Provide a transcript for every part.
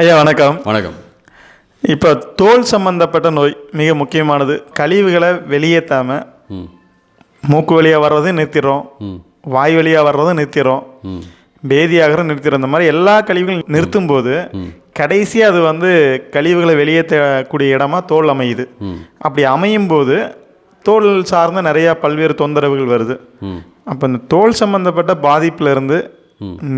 ஐயா வணக்கம். வணக்கம். இப்போ தோல் சம்பந்தப்பட்ட நோய் மிக முக்கியமானது. கழிவுகளை வெளியேற்றாமல் மூக்கு வழியாக வர்றதையும் நிறுத்திடுறோம். வாய் வழியாக வர்றதும் நிறுத்திடுறோம். பேதியாகிற நிறுத்திடுறோம். இந்த மாதிரி எல்லா கழிவுகளும் நிறுத்தும் போது கடைசியாக அது வந்து கழிவுகளை வெளியேற்றக்கூடிய இடமா தோல் அமையுது. அப்படி அமையும் போது தோல் சார்ந்த நிறையா பல்வேறு தொந்தரவுகள் வருது. அப்போ இந்த தோல் சம்பந்தப்பட்ட பாதிப்புல இருந்து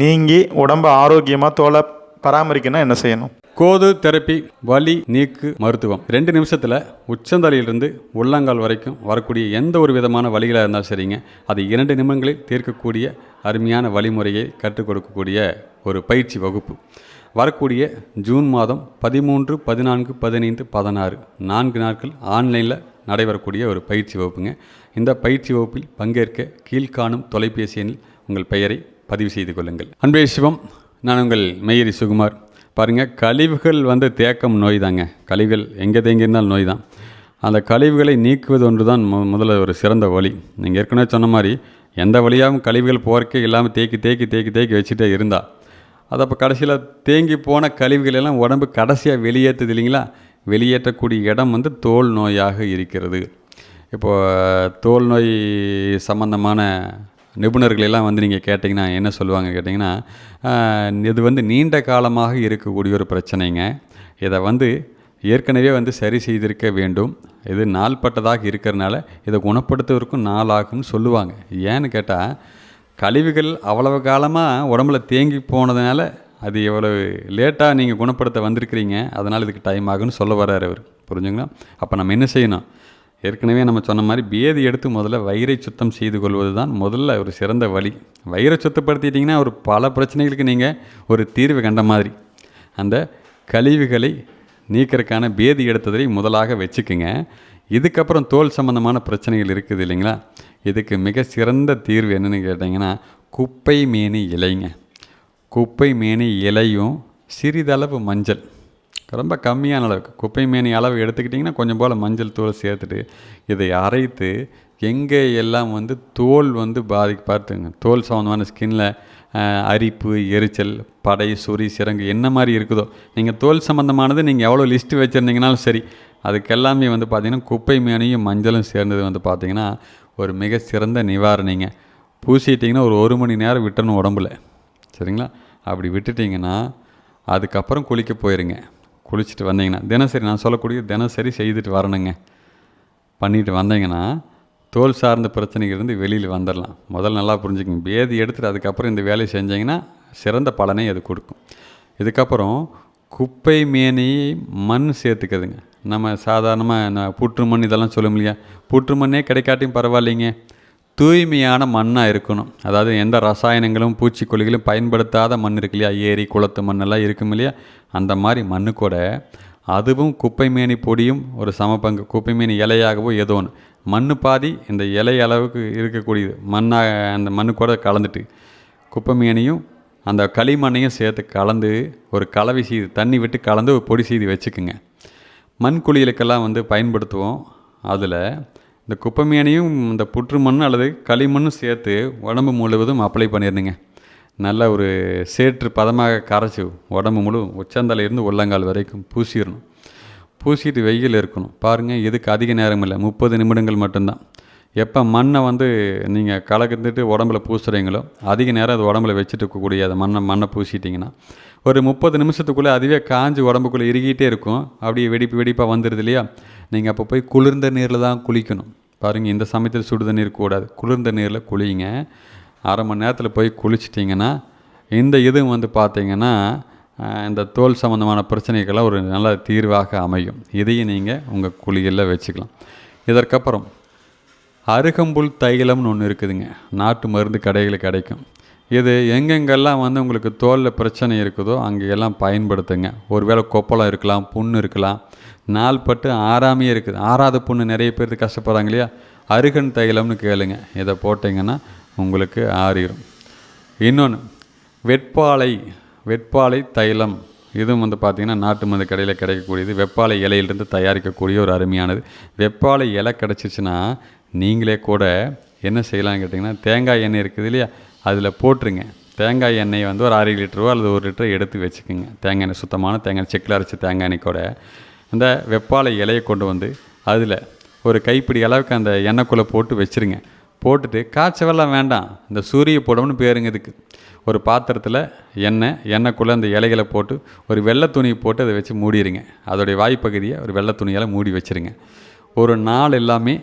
நீங்கி உடம்ப ஆரோக்கியமாக தோலை பராமரிக்கணும்னா என்ன செய்யணும்? கோது தெரப்பி வலி நீக்கு மருத்துவம். ரெண்டு நிமிஷத்தில் உச்சந்தலையிலிருந்து உள்ளங்கால் வரைக்கும் வரக்கூடிய எந்த ஒரு விதமான வழிகளாக இருந்தாலும் சரிங்க. அது இரண்டு நிமிடங்களில் தீர்க்கக்கூடிய அருமையான வழிமுறையை கற்றுக் கொடுக்கக்கூடிய ஒரு பயிற்சி வகுப்பு. வரக்கூடிய ஜூன் மாதம் பதிமூன்று பதினான்கு பதினைந்து பதினாறு நான்கு நாட்கள் ஆன்லைனில் நடைபெறக்கூடிய ஒரு பயிற்சி வகுப்புங்க. இந்த பயிற்சி வகுப்பில் பங்கேற்க கீழ்காணும் தொலைபேசி எண்ணில் உங்கள் பெயரை பதிவு செய்து கொள்ளுங்கள். அன்பே சிவம். நான் உங்கள் மெய்யரி சுகுமார் பாருங்கள் கழிவுகள் வந்து தேக்கம் நோய் தாங்க கழிவுகள் எங்கே தேங்கியிருந்தாலும் நோய் தான் அந்த கழிவுகளை நீக்குவது ஒன்று தான் மு முதல்ல ஒரு சிறந்த வழி. நீங்கள் ஏற்கனவே சொன்ன மாதிரி எந்த வழியாகவும் கழிவுகள் போகிறக்கே இல்லாமல் தேக்கி தேக்கி தேக்கி தேக்கி வச்சுட்டே இருந்தால் அது அப்போ கடைசியில் தேங்கி போன கழிவுகள் எல்லாம் உடம்பு கடைசியாக வெளியேற்றுது இல்லைங்களா? வெளியேற்றக்கூடிய இடம் வந்து தோல் நோயாக இருக்கிறது. இப்போது தோல் நோய் சம்பந்தமான நிபுணர்களெல்லாம் வந்து நீங்கள் கேட்டிங்கன்னா என்ன சொல்லுவாங்க கேட்டிங்கன்னா இது வந்து நீண்ட காலமாக இருக்கக்கூடிய ஒரு பிரச்சனைங்க. இதை வந்து ஏற்கனவே வந்து சரி செய்திருக்க வேண்டும். இது நாள்பட்டதாக இருக்கிறனால இதை குணப்படுத்துவதற்கும் நாளாகும்னு சொல்லுவாங்க. ஏன்னு கேட்டால் கழிவுகள் அவ்வளவு காலமாக உடம்புல தேங்கி போனதுனால அது எவ்வளவு லேட்டாக நீங்கள் குணப்படுத்த வந்திருக்கிறீங்க. அதனால் இதுக்கு டைம் ஆகுன்னு சொல்ல வர்றாரு அவர். புரிஞ்சுங்களா? அப்போ நம்ம என்ன செய்யணும்? ஏற்கனவே நம்ம சொன்ன மாதிரி பேதி எடுத்து முதல்ல வயிறை சுத்தம் செய்து கொள்வது தான் முதல்ல ஒரு சிறந்த வழி. வயிறை சுத்தப்படுத்திட்டிங்கன்னா ஒரு பல பிரச்சனைகளுக்கு நீங்கள் ஒரு தீர்வு கண்ட மாதிரி. அந்த கழிவுகளை நீக்கிறதுக்கான பேதி எடுத்ததை முதலாக வச்சுக்குங்க. இதுக்கப்புறம் தோல் சம்பந்தமான பிரச்சனைகள் இருக்குது இல்லைங்களா? இதுக்கு மிக சிறந்த தீர்வு என்னன்னு கேட்டிங்கன்னா குப்பை மேனி இலைங்க. குப்பை மேனி இலையும் சிறிதளவு மஞ்சள். ரொம்ப கம்மியான அளவுக்கு. குப்பை மேனி அளவு எடுத்துக்கிட்டிங்கன்னா கொஞ்சம் போல் மஞ்சள் தூள் சேர்த்துட்டு இதை அரைத்து எங்கே எல்லாம் வந்து தோல் வந்து பாதி பார்த்துங்க. தோல் சம்மந்தமான ஸ்கின்ல அரிப்பு எரிச்சல் படை சொறி சிரங்கு என்ன மாதிரி இருக்குதோ. நீங்கள் தோல் சம்மந்தமானது நீங்கள் எவ்வளோ லிஸ்ட்டு வச்சுருந்தீங்கனாலும் சரி அதுக்கெல்லாமே வந்து பார்த்திங்கன்னா குப்பை மேனையும் மஞ்சளும் சேர்ந்தது வந்து பார்த்திங்கன்னா ஒரு மிக சிறந்த நிவாரணிங்க. பூசிட்டிங்கன்னா ஒரு ஒரு மணி நேரம் விட்டணும் உடம்புல. சரிங்களா? அப்படி விட்டுட்டிங்கன்னா அதுக்கப்புறம் குளிக்க போயிருங்க. குளிச்சுட்டு வந்தீங்கன்னா தினசரி நான் சொல்லக்கூடிய தினசரி செய்துட்டு வரணுங்க. பண்ணிட்டு வந்தீங்கன்னா தோல் சார்ந்த பிரச்சனைகள்லேருந்து வெளியில் வந்துடலாம் முதல்ல நல்லா புரிஞ்சுக்கங்க. பேதி எடுத்துகிட்டு அதுக்கப்புறம் இந்த வேலையை செஞ்சீங்கன்னா சிறந்த பலனை அது கொடுக்கும். இதுக்கப்புறம் குப்பை மேனி மண் சேர்த்துக்குதுங்க. நம்ம சாதாரணமாக புற்று மண் இதெல்லாம் சொல்லும் இல்லையா? புற்று மண்ணே கிடைக்காட்டியும் பரவாயில்லைங்க. தூய்மையான மண்ணாக இருக்கணும். அதாவது எந்த ரசாயனங்களும் பூச்சிக்கொல்லிகளும் பயன்படுத்தாத மண் இருக்கு இல்லையா? ஏரி குளத்து மண்ணெல்லாம் இருக்கும் இல்லையா? அந்த மாதிரி மண்ணு கூட அதுவும் குப்பைமேனி பொடியும் ஒரு சமபங்கு குப்பைமேனி இலையாகவோ ஏதோ ஒன்று மண் பாதி இந்த இலை அளவுக்கு இருக்கக்கூடியது. மண்ணாக அந்த மண்ணு கூட கலந்துட்டு குப்பைமேனியும் அந்த களிமண்ணையும் சேர்த்து கலந்து ஒரு கலவை செய்து தண்ணி விட்டு கலந்து ஒரு பொடி செய்து வச்சுக்குங்க. மண் குழிகளுக்கெல்லாம் வந்து பயன்படுத்துவோம். அதில் இந்த குப்பைமேனையும் இந்த புற்று மண் அல்லது களிமண்ணும் சேர்த்து உடம்பு முழுவதும் அப்ளை பண்ணிடுங்க நல்ல ஒரு சேற்று பதமாக கரைச்சி உடம்பு முழு உச்சந்தலையிருந்து உள்ளங்கால் வரைக்கும் பூசிடணும். பூசிட்டு வெயில் இருக்கணும். பாருங்கள் இதுக்கு அதிக நேரம் இல்லை. முப்பது நிமிடங்கள் மட்டும்தான். எப்போ மண்ணை வந்து நீங்கள் கலந்துட்டு உடம்புல பூசுகிறீங்களோ அதிக நேரம் அது உடம்புல வச்சுட்டு இருக்கக்கூடிய அந்த மண்ணை மண்ணை பூசிட்டிங்கன்னா ஒரு முப்பது நிமிஷத்துக்குள்ளே அதுவே காஞ்சி உடம்புக்குள்ளே இறுகிட்டே இருக்கும். அப்படியே வெடிப்பு வெடிப்பாக வந்துடுது இல்லையா? நீங்கள் அப்போ போய் குளிர்ந்த நீரில் தான் குளிக்கணும். பாருங்கள் இந்த சமயத்தில் சுடு தண்ணீர் கூடாது. குளிர்ந்த நீரில் குளிங்க. அரை மணி நேரத்தில் போய் குளிச்சிட்டிங்கன்னா இந்த இதுவும் வந்து பார்த்தீங்கன்னா இந்த தோல் சம்மந்தமான பிரச்சனைகள்லாம் ஒரு நல்ல தீர்வாக அமையும். இதையும் நீங்கள் உங்கள் குளியலில் வச்சுக்கலாம். இதற்கப்புறம் அருகம்புல் தைலம்னு ஒன்று இருக்குதுங்க. நாட்டு மருந்து கடைகளில் கிடைக்கும். இது எங்கெங்கெல்லாம் வந்து உங்களுக்கு தோலில் பிரச்சனை இருக்குதோ அங்கெல்லாம் பயன்படுத்துங்க. ஒருவேளை கொப்பளம் இருக்கலாம் புண்ணு இருக்கலாம் நாள்பட்டு ஆறாமையே இருக்குது. ஆறாத புண்ணு நிறைய பேருக்கு கஷ்டப்படுறாங்க இல்லையா? அருகன் தைலம்னு கேளுங்க. இதை போட்டிங்கன்னா உங்களுக்கு ஆறிடும் இன்னொன்று வெட்பாலை வெட்பாலை தைலம். இதுவும் வந்து பார்த்திங்கன்னா நாட்டு மருந்து கடையில் கிடைக்கக்கூடியது. வெப்பாலை இலையிலிருந்து தயாரிக்கக்கூடிய ஒரு அருமையானது. வெப்பாலை இலை கிடச்சிச்சின்னா நீங்களே கூட என்ன செய்யலாம்னு கேட்டிங்கன்னா தேங்காய் எண்ணெய் இருக்குது இல்லையா? அதில் போட்டுருங்க. தேங்காய் எண்ணெய் வந்து ஒரு அரை லிட்டரோ அல்லது ஒரு லிட்டரோ எடுத்து வச்சுக்கோங்க. தேங்காய் எண்ணெய் சுத்தமான தேங்காய் செக்கில் அரைச்ச தேங்காய் எண்ணெய் கூட. அந்த வெப்பாலை இலையை கொண்டு வந்து அதில் ஒரு கைப்பிடி அளவுக்கு அந்த எண்ணெய்க்குள்ளே போட்டு வச்சுருங்க. போட்டுட்டு காய்ச்சவெல்லாம் வேண்டாம். இந்த சூரிய புடம்னு பேருங்க இதுக்கு. ஒரு பாத்திரத்தில் எண்ணெய் எண்ணெய்க்குள்ளே அந்த இலைகளை போட்டு ஒரு வெள்ளை துணி போட்டு அதை வச்சு மூடிடுங்க அதோடைய வாய்ப்பகுதியை ஒரு வெள்ளை துணியால் மூடி வச்சுருங்க. ஒரு நாள் எல்லாமே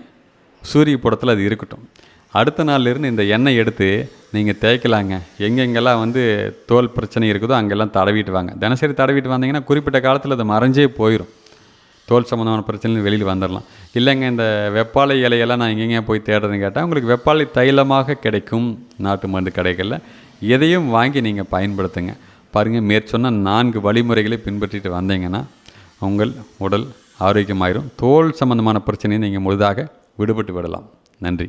சூரிய புடத்தில் அது இருக்கட்டும். அடுத்த நாள்லேருந்து இந்த எண்ணெய் எடுத்து நீங்கள் தேய்க்கலாங்க. எங்கெங்கெல்லாம் வந்து தோல் பிரச்சனை இருக்குதோ அங்கெல்லாம் தடவிட்டு வாங்க. தினசரி தடவிட்டு வந்தீங்கன்னா குறிப்பிட்ட காலத்தில் அது மறைஞ்சே போயிடும் தோல் சம்மந்தமான பிரச்சனை வெளியில் வந்துடலாம் இல்லைங்க இந்த வெப்பாலை இலையெல்லாம் நான் எங்கெங்க போய் தேடுறதுன்னு கேட்டால் உங்களுக்கு வெப்பாலை தைலமாக கிடைக்கும். நாட்டு மருந்து கடைகளில். எதையும் வாங்கி நீங்கள் பயன்படுத்துங்க. பாருங்கள் மேற்சொன்ன நான்கு வழிமுறைகளை பின்பற்றிட்டு வந்தீங்கன்னா உங்கள் உடல் ஆரோக்கியமாயிரும். தோல் சம்பந்தமான பிரச்சனையை நீங்கள் முழுதாக விடுபட்டு விடலாம். நன்றி.